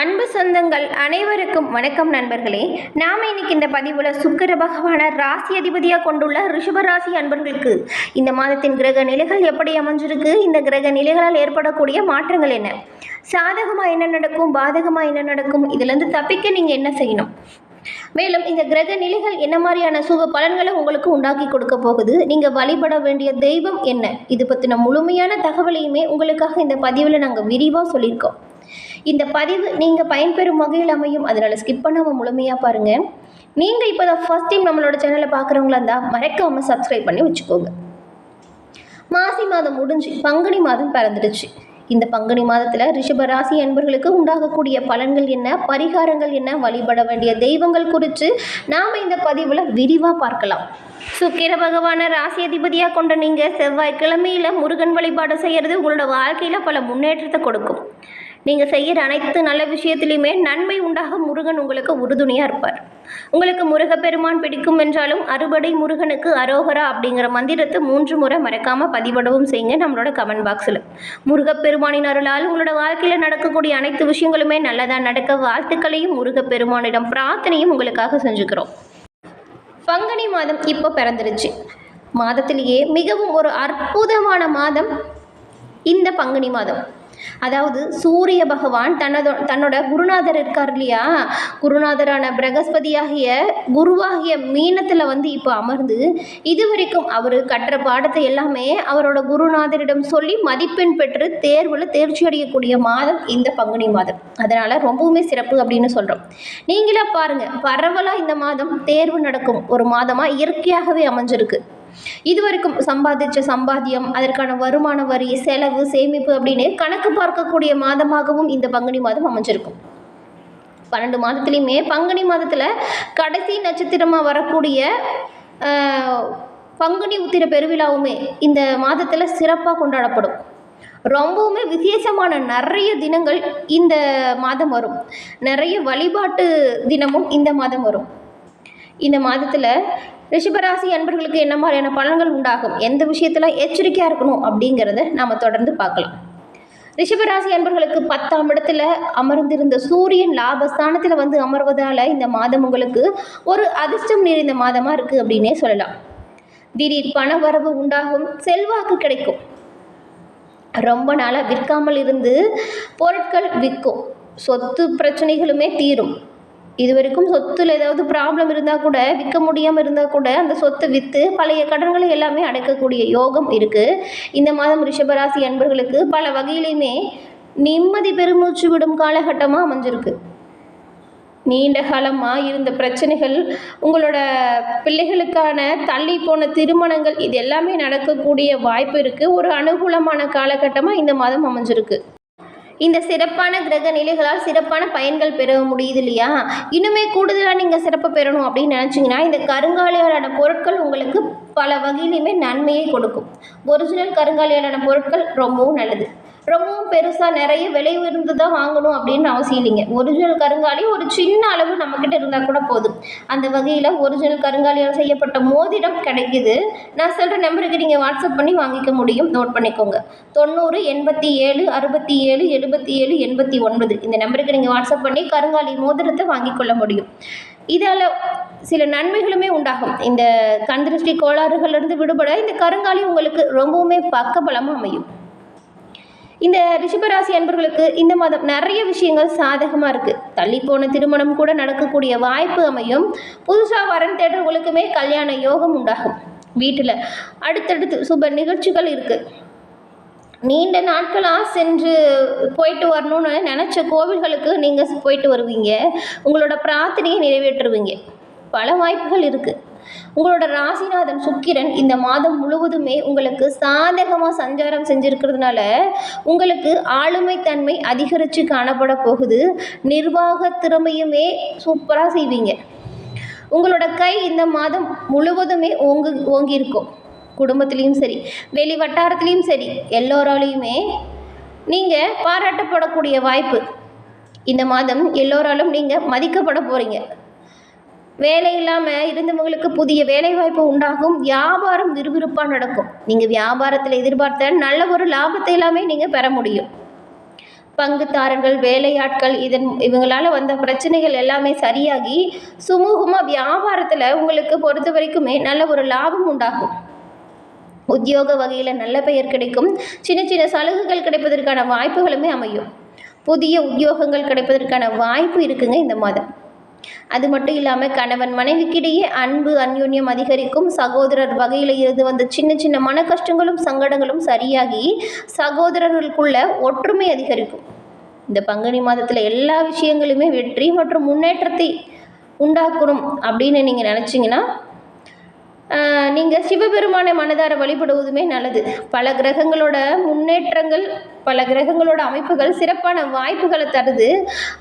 அன்பு சொந்தங்கள் அனைவருக்கும் வணக்கம் நண்பர்களே. நாம் இன்னைக்கு இந்த பதிவில் சுக்கர பகவான ராசி அதிபதியாக கொண்டுள்ள ரிஷபராசி அன்பர்களுக்கு இந்த மாதத்தின் கிரக நிலைகள் எப்படி அமைஞ்சிருக்கு? இந்த கிரக நிலைகளால் ஏற்படக்கூடிய மாற்றங்கள் என்ன? சாதகமாக என்ன நடக்கும்? பாதகமாக என்ன நடக்கும்? இதுலேருந்து தப்பிக்க நீங்கள் என்ன செய்யணும்? மேலும் இந்த கிரக நிலைகள் என்ன மாதிரியான சுக பலன்களை உங்களுக்கு உண்டாக்கி கொடுக்க போகுது? நீங்கள் வழிபட வேண்டிய தெய்வம் என்ன? இது பற்றின முழுமையான தகவலையுமே உங்களுக்காக இந்த பதிவில் நாங்கள் விரிவாக சொல்லியிருக்கோம். இந்த பதிவு நீங்கள் பயன்பெறும் வகையில் அமையும். அதனால் ஸ்கிப் பண்ணாமல் முழுமையாக பாருங்கள் நீங்கள் இப்போ தான் ஃபர்ஸ்ட் டைம் நம்மளோட சேனலை பார்க்குறவங்களா இருந்தால் மறக்காமல் சப்ஸ்கிரைப் பண்ணி வச்சுக்கோங்க. மாசி மாதம் முடிஞ்சு பங்குனி மாதம் பிறந்துடுச்சு. இந்த பங்குனி மாதத்தில் ரிஷப ராசி அன்பர்களுக்கு உண்டாகக்கூடிய பலன்கள் என்ன பரிகாரங்கள் என்ன வழிபட வேண்டிய தெய்வங்கள் குறித்து நாம் இந்த பதிவில் விரிவாக பார்க்கலாம். சுக்கிர பகவான ராசி அதிபதியாக கொண்ட நீங்கள் செவ்வாய்க்கிழமையில் முருகன் வழிபாடு செய்கிறது உங்களோட வாழ்க்கையில் பல முன்னேற்றத்தை கொடுக்கும். நீங்கள் செய்கிற அனைத்து நல்ல விஷயத்துலையுமே நன்மை உண்டாக முருகன் உங்களுக்கு உறுதுணையாக இருப்பார். உங்களுக்கு முருகப்பெருமான் பிடிக்கும் என்றாலும் அறுபடை முருகனுக்கு அரோகரா அப்படிங்கிற மந்திரத்தை மூன்று முறை மறக்காமல் பதிவிடவும் செய்யுங்க நம்மளோட கமெண்ட் பாக்ஸில் முருகப்பெருமானின் அருளால் உங்களோட வாழ்க்கையில் நடக்கக்கூடிய அனைத்து விஷயங்களுமே நல்லதாக நடக்க வாழ்த்துக்களையும் முருகப்பெருமானிடம் பிரார்த்தனையும் உங்களுக்காக செஞ்சுக்கிறோம். பங்குனி மாதம் இப்போ பிறந்துருச்சு. மாதத்திலேயே மிகவும் ஒரு அற்புதமான மாதம் இந்த பங்குனி மாதம். அதாவது சூரிய பகவான் தன்னோட தன்னோட குருநாதர் இருக்கார் இல்லையா? குருநாதரான பிரகஸ்பதியாகிய குருவாகிய மீனத்தில் வந்து இப்போ அமர்ந்து இதுவரைக்கும் அவர் கற்ற பாடத்தை எல்லாமே அவரோட குருநாதரிடம் சொல்லி மதிப்பெண் பெற்று தேர்வில் தேர்ச்சி அடையக்கூடிய மாதம் இந்த பங்குனி மாதம். அதனால் ரொம்பவுமே சிறப்பு அப்படின்னு சொல்கிறோம் நீங்களே பாருங்கள் பரவலாக இந்த மாதம் தேர்வு நடக்கும் ஒரு மாதமாக இயற்கையாகவே அமைஞ்சிருக்கு. இதுவரைக்கும் சம்பாதிச்ச சம்பாத்தியம் அதற்கான வருமான வரி செலவு சேமிப்பு அப்படின்னு கணக்கு பார்க்கக்கூடிய மாதமாகவும் இந்த பங்குனி மாதம் அமைஞ்சிருக்கும். பன்னெண்டு மாதத்துலேயுமே பங்குனி மாதத்தில் கடைசி நட்சத்திரமாக வரக்கூடிய பங்குனி உத்திர பெருவிழாவுமே இந்த மாதத்தில் சிறப்பாக கொண்டாடப்படும். ரொம்பவுமே விசேஷமான நிறைய தினங்கள் இந்த மாதம் வரும். நிறைய வழிபாட்டு தினமும் இந்த மாதம் வரும். இந்த மாதத்தில் ரிஷபராசி அன்பர்களுக்கு என்ன மாதிரியான பலன்கள் உண்டாகும்? எந்த விஷயத்தில் எச்சரிக்கையாக இருக்கணும் அப்படிங்கிறத நாம் தொடர்ந்து பார்க்கலாம். ரிஷபராசி அன்பர்களுக்கு பத்தாம் இடத்துல அமர்ந்திருந்த சூரியன் லாபஸ்தானத்தில் வந்து அமர்வதால் இந்த மாதம் உங்களுக்கு ஒரு அதிர்ஷ்டம் நிறைந்த மாதமாக இருக்குது அப்படின்னே சொல்லலாம். திடீர் பண வரவு உண்டாகும் செல்வாக்கு கிடைக்கும். ரொம்ப நாளாக விற்காமல் இருந்து பொருட்கள் விற்கும். சொத்து பிரச்சனைகளுமே தீரும். இது வரைக்கும் சொத்துல ஏதாவது ப்ராப்ளம் இருந்தால் கூட விற்க முடியாமல் இருந்தால் கூட அந்த சொத்தை விற்று பழைய கடன்களை எல்லாமே அடைக்கக்கூடிய யோகம் இருக்குது இந்த மாதம் ரிஷபராசி அன்பர்களுக்கு பல வகையிலையுமே நிம்மதி பெருமூச்சு விடும் காலகட்டமாக அமைஞ்சிருக்கு. நீண்ட காலமாக இருந்த பிரச்சனைகள் உங்களோட பிள்ளைகளுக்கான தள்ளி போன திருமணங்கள் இது எல்லாமே நடக்கக்கூடிய வாய்ப்பு இருக்குது ஒரு அனுகூலமான காலகட்டமாக இந்த மாதம் அமைஞ்சிருக்கு. இந்த சிறப்பான கிரக நிலைகளால் சிறப்பான பயன்கள் பெற முடியுது இல்லையா இன்னுமே கூடுதலாக நீங்கள் சிறப்பு பெறணும் அப்படின்னு நினச்சிங்கன்னா இந்த கருங்காலியாலான பொருட்கள் உங்களுக்கு பல வகையிலையுமே நன்மையை கொடுக்கும். ஒரிஜினல் கருங்காலியாலான பொருட்கள் ரொம்பவும் நல்லது. ரொம்பவும் பெருசாக நிறைய விலை உயர்ந்து தான் வாங்கணும் அப்படின்னு அவசியம் இல்லைங்க. ஒரிஜினல் கருங்காலி ஒரு சின்ன அளவு நம்மக்கிட்ட இருந்தால் கூட போதும். அந்த வகையில் ஒரிஜினல் கருங்காலியால் செய்யப்பட்ட மோதிரம் கிடைக்குது. நான் சொல்கிற நம்பருக்கு நீங்கள் வாட்ஸ்அப் பண்ணி வாங்கிக்க முடியும். நோட் பண்ணிக்கோங்க. தொண்ணூறு எண்பத்தி ஏழு அறுபத்தி ஏழு எழுபத்தி ஏழு எண்பத்தி ஒன்பது. இந்த நம்பருக்கு நீங்கள் வாட்ஸ்அப் பண்ணி கருங்காலி மோதிரத்தை வாங்கிக் கொள்ள முடியும். இதால் சில நன்மைகளுமே உண்டாகும். இந்த கண்திருஷ்டி கோளாறுகளிலிருந்து விடுபட இந்த கருங்காலி உங்களுக்கு ரொம்பவுமே பக்கபலமாக அமையும். இந்த ரிஷபராசி அன்பர்களுக்கு இந்த மாதம் நிறைய விஷயங்கள் சாதகமாக இருக்குது தள்ளிப்போன திருமணம் கூட நடக்கக்கூடிய வாய்ப்பு அமையும். புதுசாக வரன் தேடுறவங்களுக்குமே கல்யாண யோகம் உண்டாகும். வீட்டில் அடுத்தடுத்து சுப நிகழ்ச்சிகள் இருக்குது நீண்ட நாட்களாக சென்று போயிட்டு வரணும்னு நினச்ச கோவில்களுக்கு நீங்கள் போயிட்டு வருவீங்க. உங்களோட பிரார்த்தனையை நிறைவேற்றுவீங்க. பல வாய்ப்புகள் இருக்குது உங்களோட ராசிநாதன் சுக்கிரன் இந்த மாதம் முழுவதுமே உங்களுக்கு சாதகமாக சஞ்சாரம் செஞ்சுருக்கிறதுனால உங்களுக்கு ஆளுமைத்தன்மை அதிகரித்து காணப்பட போகுது. நிர்வாக திறமையுமே சூப்பராக செய்வீங்க. உங்களோட கை இந்த மாதம் முழுவதுமே ஓங்கு ஓங்கியிருக்கும். குடும்பத்துலேயும் சரி வெளி வட்டாரத்துலேயும் சரி எல்லோராலையுமே நீங்கள் பாராட்டப்படக்கூடிய வாய்ப்பு. இந்த மாதம் எல்லோராலும் நீங்கள் மதிக்கப்பட போகிறீங்க வேலை இல்லாமல் இருந்தவங்களுக்கு புதிய வேலைவாய்ப்பு உண்டாகும். வியாபாரம் விறுவிறுப்பாக நடக்கும். நீங்கள் வியாபாரத்தில் எதிர்பார்த்த நல்ல ஒரு லாபத்தை எல்லாமே நீங்கள் பெற முடியும். பங்குதாரர்கள் வேலையாட்கள் இதன் இவங்களால் வந்த பிரச்சனைகள் எல்லாமே சரியாகி சுமூகமாக வியாபாரத்தில் உங்களுக்கு பொறுத்த வரைக்குமே நல்ல ஒரு லாபம் உண்டாகும். உத்தியோக வகையில் நல்ல பெயர் கிடைக்கும். சின்ன சின்ன சலுகைகள் கிடைப்பதற்கான வாய்ப்புகளுமே அமையும். புதிய உத்தியோகங்கள் கிடைப்பதற்கான வாய்ப்பு இருக்குங்க இந்த மாதம். அது மட்டும் இல்லாமல் கணவன் மனைவிக்கிடையே அன்பு அந்யோன்யம் அதிகரிக்கும். சகோதரர் வகையில் இருந்து வந்த சின்ன சின்ன மன கஷ்டங்களும் சங்கடங்களும் சரியாகி சகோதரர்களுக்குள்ள ஒற்றுமை அதிகரிக்கும். இந்த பங்குனி மாதத்தில் எல்லா விஷயங்களுமே வெற்றி மற்றும் முன்னேற்றத்தை உண்டாக்கணும் அப்படின்னு நீங்கள் நினச்சிங்கன்னா நீங்கள் சிவபெருமானை மனதார வழிபடுவதுமே நல்லது. பல கிரகங்களோட முன்னேற்றங்கள் பல கிரகங்களோட அமைப்புகள் சிறப்பான வாய்ப்புகளை தருது.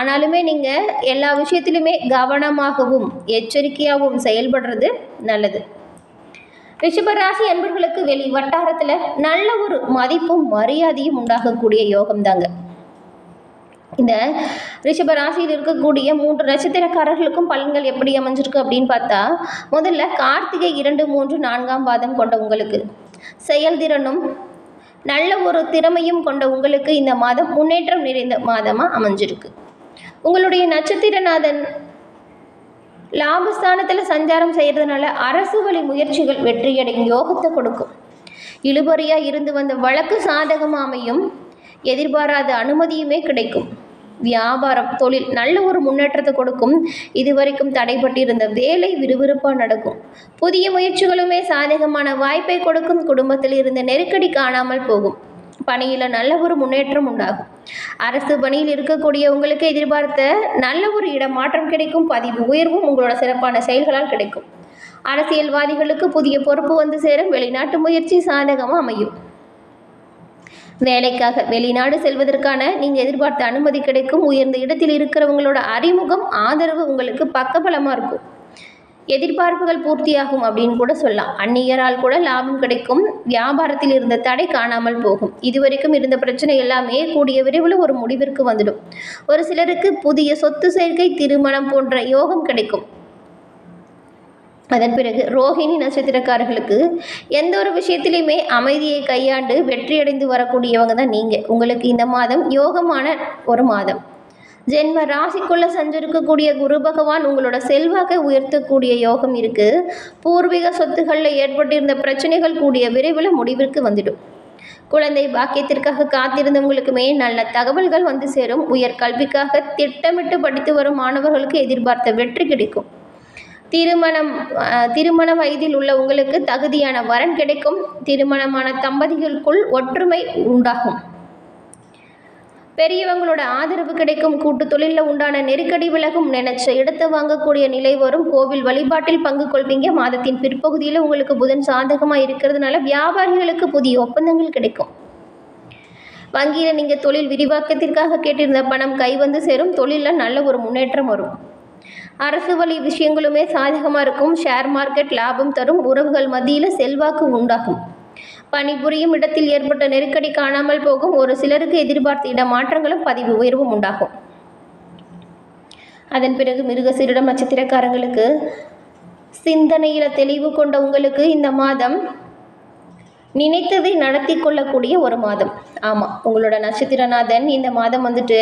ஆனாலுமே நீங்கள் எல்லா விஷயத்திலுமே கவனமாகவும் எச்சரிக்கையாகவும் செயல்படுறது நல்லது. ரிஷபராசி அன்பர்களுக்கு வெளி வட்டாரத்தில் நல்ல ஒரு மதிப்பும் மரியாதையும் உண்டாகக்கூடிய யோகம் தாங்க இந்த ரிஷப ராசியில் இருக்கக்கூடிய மூன்று நட்சத்திரக்காரர்களுக்கும் பலன்கள் எப்படி அமைஞ்சிருக்கு அப்படின்னு பார்த்தா முதல்ல கார்த்திகை இரண்டு மூன்று நான்காம் பாதம் கொண்ட உங்களுக்கு. செயல்திறனும் நல்ல ஒரு திறமையும் கொண்ட உங்களுக்கு இந்த மாதம் முன்னேற்றம் நிறைந்த மாதமாக அமைஞ்சிருக்கு. உங்களுடைய நட்சத்திரநாதன் லாபஸ்தானத்தில் சஞ்சாரம் செய்கிறதுனால அரசு வழி முயற்சிகள் வெற்றியடையும் யோகத்தை கொடுக்கும். இழுபறியாக இருந்து வந்த வழக்கு சாதகமாக அமையும். எதிர்பாராத அனுமதியுமே கிடைக்கும். வியாபாரம் தொழில் நல்ல ஒரு முன்னேற்றத்தை கொடுக்கும். இதுவரைக்கும் தடைப்பட்டிருந்த வேலை விறுவிறுப்பாக நடக்கும். புதிய முயற்சிகளுமே சாதகமான வாய்ப்பை கொடுக்கும். குடும்பத்தில் இருந்த நெருக்கடி காணாமல் போகும். பணியில் நல்ல ஒரு முன்னேற்றம் உண்டாகும். அரசு பணியில் இருக்கக்கூடிய உங்களுக்கு எதிர்பார்த்த நல்ல ஒரு இடமாற்றம் கிடைக்கும். பதிவு உயர்வும் உங்களோட சிறப்பான செயல்களால் கிடைக்கும். அரசியல்வாதிகளுக்கு புதிய பொறுப்பு வந்து சேரும். வெளிநாட்டு முயற்சி சாதகமாக அமையும். வேலைக்காக வெளிநாடு செல்வதற்கான நீங்கள் எதிர்பார்த்த அனுமதி கிடைக்கும். உயர்ந்த இடத்தில் இருக்கிறவங்களோட அறிமுகம் ஆதரவு உங்களுக்கு பக்கபலமாக இருக்கும். எதிர்பார்ப்புகள் பூர்த்தியாகும் அப்படின்னு கூட சொல்லலாம். அந்நியரால் கூட லாபம் கிடைக்கும். வியாபாரத்தில் இருந்த தடை காணாமல் போகும். இதுவரைக்கும் இருந்த பிரச்சனை எல்லாமே கூடிய விரைவில் ஒரு முடிவிற்கு வந்துடும். ஒரு சிலருக்கு புதிய சொத்து சேர்க்கை திருமணம் போன்ற யோகம் கிடைக்கும். அதன் பிறகு ரோஹிணி நட்சத்திரக்காரர்களுக்கு எந்த ஒரு விஷயத்திலையுமே அமைதியை கையாண்டு வெற்றியடைந்து வரக்கூடியவங்க தான் நீங்கள் உங்களுக்கு இந்த மாதம் யோகமான ஒரு மாதம். ஜென்ம ராசிக்குள்ளே சஞ்சரிக்கக்கூடிய குரு பகவான் உங்களோட செல்வாக்கை உயர்த்தக்கூடிய யோகம் இருக்குது பூர்வீக சொத்துக்களில் ஏற்பட்டிருந்த பிரச்சனைகள் கூடிய விரைவில் முடிவிற்கு வந்துடும். குழந்தை பாக்கியத்திற்காக காத்திருந்தவங்களுக்குமே நல்ல தகவல்கள் வந்து சேரும். உயர் கல்விக்காக திட்டமிட்டு படித்து வரும் மாணவர்களுக்கு எதிர்பார்த்த வெற்றி கிடைக்கும். திருமணம் திருமண வயதில் உள்ள உங்களுக்கு தகுதியான வரன் கிடைக்கும். திருமணமான தம்பதிகளுக்குள் ஒற்றுமை உண்டாகும். பெரியவங்களோட ஆதரவு கிடைக்கும். கூட்டு தொழிலில் உண்டான நெருக்கடி விலகும். நினைச்ச இடத்தை வாங்கக்கூடிய நிலை வரும். கோவில் வழிபாட்டில் பங்கு கொள்வீங்க. மாதத்தின் பிற்பகுதியில் உங்களுக்கு புதன் சாதகமாக இருக்கிறதுனால வியாபாரிகளுக்கு புதிய ஒப்பந்தங்கள் கிடைக்கும். வங்கியில் நீங்கள் தொழில் விரிவாக்கத்திற்காக கேட்டிருந்த பணம் கை வந்து சேரும். தொழிலில் நல்ல ஒரு முன்னேற்றம் வரும். அரசு வழி விஷயங்களுமே சாதகமாக இருக்கும். ஷேர் மார்க்கெட் லாபம் தரும். உறவுகள் மத்தியில் செல்வாக்கு உண்டாகும். பணிபுரியும் இடத்தில் ஏற்பட்ட நெருக்கடி காணாமல் போகும். ஒரு சிலருக்கு எதிர்பார்த்த இடமாற்றங்களும் பதிவு உயர்வும் உண்டாகும். அதன் பிறகு மிருகசீரிடம் நட்சத்திரக்காரங்களுக்கு சிந்தனையில் தெளிவு கொண்ட உங்களுக்கு இந்த மாதம் நினைத்ததை நடத்தி கொள்ளக்கூடிய ஒரு மாதம். ஆமாம் உங்களோட நட்சத்திரநாதன் இந்த மாதம் வந்துட்டு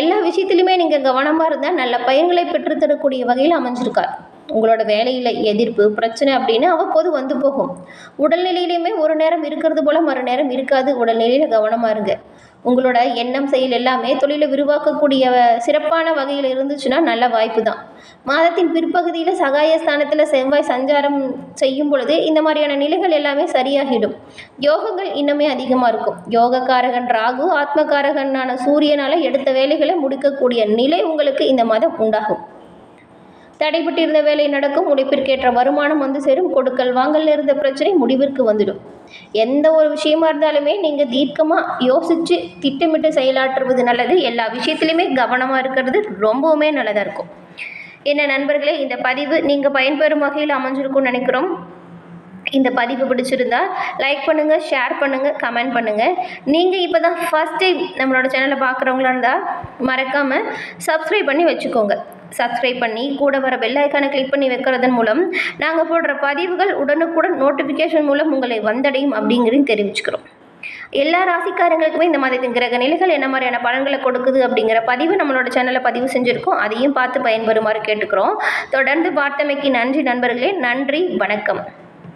எல்லா விஷயத்துலையுமே நீங்கள் கவனமாக இருந்தால் நல்ல பயன்களை பெற்றுத்தரக்கூடிய வகையில் அமைஞ்சிருக்கார். உங்களோட வேலையில் எதிர்ப்பு பிரச்சனை அப்படின்னு அவ்வப்போது வந்து போகும். உடல்நிலையிலையுமே ஒரு நேரம் இருக்கிறது போல் மறு நேரம் இருக்காது. உடல்நிலையில் கவனமாக இருங்க. உங்களோட எண்ணம் செயல் எல்லாமே தொழிலை விரிவாக்கக்கூடிய சிறப்பான வகையில் இருந்துச்சுன்னா நல்ல வாய்ப்பு தான் மாதத்தின் பிற்பகுதியில் சகாய ஸ்தானத்தில் செவ்வாய் சஞ்சாரம் செய்யும் பொழுது இந்த மாதிரியான நிலைகள் எல்லாமே சரியாகிடும். யோகங்கள் இன்னுமே அதிகமாக இருக்கும். யோகக்காரகன் ராகு ஆத்மகாரகனான சூரியனால் எடுத்த வேலைகளை முடிக்கக்கூடிய நிலை உங்களுக்கு இந்த மாதம் உண்டாகும். தடைபட்டிருந்த வேலை நடக்கும் முடிப்பிற்கேற்ற வருமானம் வந்து சேரும் கொடுக்கல் வாங்கல்ல இருந்த பிரச்சனை முடிவிற்கு வந்துடும். எந்த ஒரு விஷயமா இருந்தாலுமே நீங்கள் தீர்க்கமாக யோசித்து திட்டமிட்டு செயலாற்றுவது நல்லது. எல்லா விஷயத்துலையுமே கவனமாக இருக்கிறது ரொம்பவுமே நல்லதாக இருக்கும். என்ன நண்பர்களே இந்த பதிவு நீங்கள் பயன்பெறும் வகையில் அமைஞ்சிருக்கும்னு நினைக்கிறோம். இந்த பதிவு பிடிச்சிருந்தா லைக் பண்ணுங்கள் ஷேர் பண்ணுங்கள் கமெண்ட் பண்ணுங்கள் நீங்கள் இப்போ தான் ஃபஸ்ட் டைம் நம்மளோட சேனலை பார்க்குறவங்களா இருந்தால் மறக்காமல் சப்ஸ்கிரைப் பண்ணி வச்சுக்கோங்க. சப்ஸ்கிரைப் பண்ணி கூட வர பெல் ஐக்கானை கிளிக் பண்ணி வைக்கிறதன் மூலம் நாங்கள் போடுற பதிவுகள் உடனுக்குடன் நோட்டிஃபிகேஷன் மூலம் உங்களை வந்தடையும் அப்படிங்கிறதையும் தெரிவிச்சுக்கிறோம். எல்லா ராசிக்காரங்களுக்குமே இந்த மாதிரி கிரக நிலைகள் என்ன மாதிரியான பலன்களை கொடுக்குது அப்படிங்கிற பதிவு நம்மளோட சேனலில் பதிவு செஞ்சுருக்கோம். அதையும் பார்த்து பயன்பெறுமாறு கேட்டுக்கிறோம். தொடர்ந்து பார்த்தமைக்கு நன்றி நண்பர்களே. நன்றி. வணக்கம்.